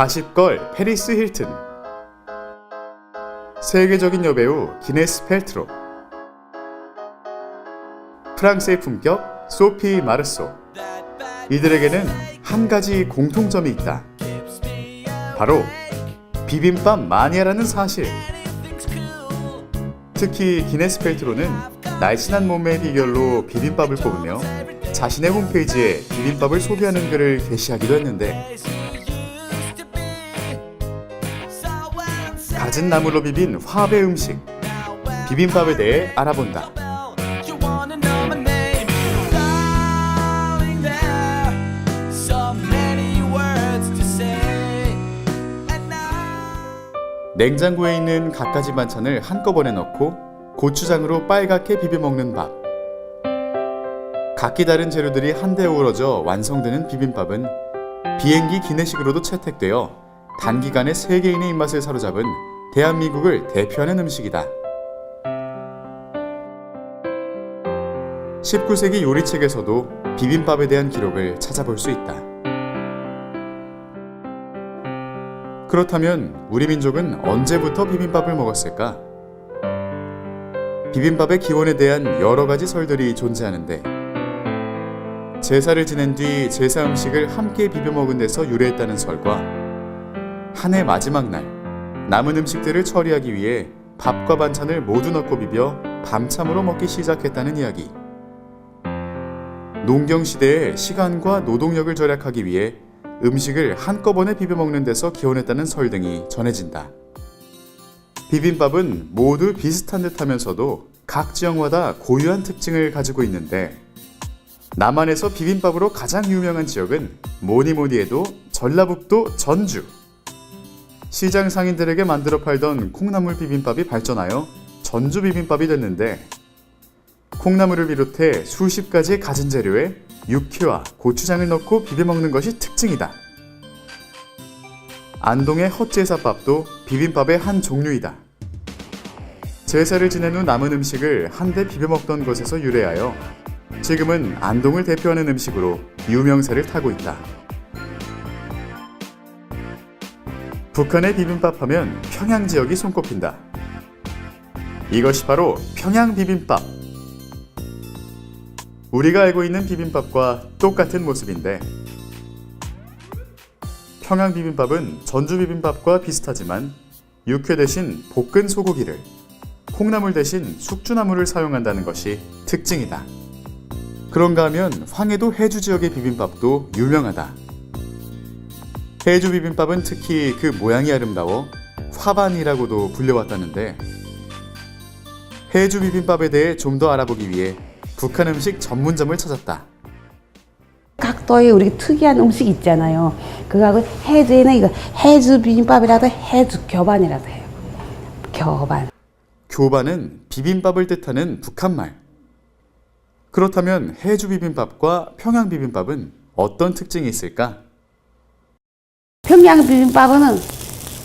가십걸 페리스 힐튼. 세계적인 여배우 기네스 펠트로. 프랑스의 품격 소피 마르소. 이들에게는 한 가지 공통점이 있다. 바로 비빔밥 마니아라는 사실. 특히 기네스 펠트로는 날씬한 몸매의 비결로 비빔밥을 뽑으며 자신의 홈페이지에 비빔밥을 소개하는 글을 게시하기도 했는데 갖은 나물로 비빈 화합의 음식 비빔밥에 대해 알아본다. 냉장고에 있는 갖가지 반찬을 한꺼번에 넣고 고추장으로 빨갛게 비벼 먹는 밥. 각기 다른 재료들이 한데 어우러져 완성되는 비빔밥은 비행기 기내식으로도 채택되어 단기간에 세계인의 입맛을 사로잡은 대한민국을 대표하는 음식이다. 19세기 요리책에서도 비빔밥에 대한 기록을 찾아볼 수 있다. 그렇다면 우리 민족은 언제부터 비빔밥을 먹었을까? 비빔밥의 기원에 대한 여러 가지 설들이 존재하는데 제사를 지낸 뒤 제사 음식을 함께 비벼 먹은 데서 유래했다는 설과 한 해 마지막 날 남은 음식들을 처리하기 위해 밥과 반찬을 모두 넣고 비벼 밤참으로 먹기 시작했다는 이야기. 농경 시대에 시간과 노동력을 절약하기 위해 음식을 한꺼번에 비벼 먹는 데서 기원했다는 설 등이 전해진다. 비빔밥은 모두 비슷한 듯 하면서도 각 지역마다 고유한 특징을 가지고 있는데 남한에서 비빔밥으로 가장 유명한 지역은 뭐니 뭐니 해도 전라북도 전주. 시장 상인들에게 만들어 팔던 콩나물 비빔밥이 발전하여 전주 비빔밥이 됐는데 콩나물을 비롯해 수십 가지의 가진 재료에 육회와 고추장을 넣고 비벼 먹는 것이 특징이다. 안동의 헛제사밥도 비빔밥의 한 종류이다. 제사를 지낸 후 남은 음식을 한데 비벼 먹던 것에서 유래하여 지금은 안동을 대표하는 음식으로 유명세를 타고 있다. 북한의 비빔밥 하면 평양 지역이 손꼽힌다. 이것이 바로 평양 비빔밥. 우리가 알고 있는 비빔밥과 똑같은 모습인데 평양 비빔밥은 전주 비빔밥과 비슷하지만 육회 대신 볶은 소고기를 콩나물 대신 숙주나물을 사용한다는 것이 특징이다. 그런가 하면 황해도 해주 지역의 비빔밥도 유명하다. 해주 비빔밥은 특히 그 모양이 아름다워 화반이라고도 불려왔다는데 해주 비빔밥에 대해 좀 더 알아보기 위해 북한 음식 전문점을 찾았다. 각도의 우리 특이한 음식 있잖아요. 그거하고 해주에는 이거 해주 비빔밥이라도 해주 교반이라도 해요. 교반. 교반은 비빔밥을 뜻하는 북한말. 그렇다면 해주 비빔밥과 평양 비빔밥은 어떤 특징이 있을까? 평양 비빔밥은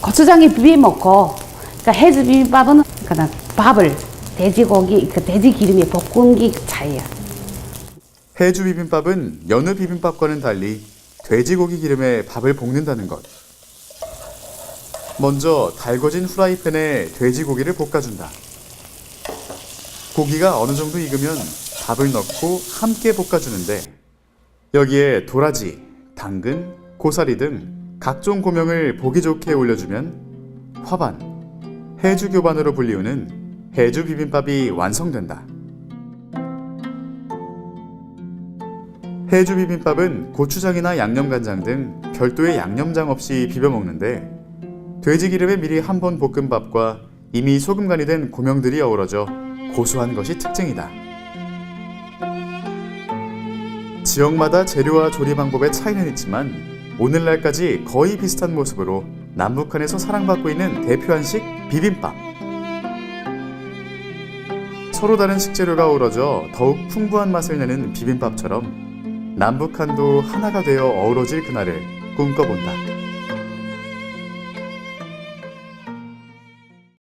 고추장에 비벼 먹고, 그러니까 해주 비빔밥은 그냥 밥을 돼지고기, 그 돼지 기름에 볶은 게 차이야. 해주 비빔밥은 여느 비빔밥과는 달리 돼지고기 기름에 밥을 볶는다는 것. 먼저 달궈진 후라이팬에 돼지고기를 볶아준다. 고기가 어느 정도 익으면 밥을 넣고 함께 볶아주는데 여기에 도라지, 당근, 고사리 등 각종 고명을 보기 좋게 올려주면 화반, 해주 교반으로 불리우는 해주 비빔밥이 완성된다. 해주 비빔밥은 고추장이나 양념간장 등 별도의 양념장 없이 비벼 먹는데 돼지 기름에 미리 한 번 볶은 밥과 이미 소금 간이 된 고명들이 어우러져 고소한 것이 특징이다. 지역마다 재료와 조리 방법의 차이는 있지만 오늘날까지 거의 비슷한 모습으로 남북한에서 사랑받고 있는 대표 한식 비빔밥. 서로 다른 식재료가 어우러져 더욱 풍부한 맛을 내는 비빔밥처럼 남북한도 하나가 되어 어우러질 그날을 꿈꿔본다.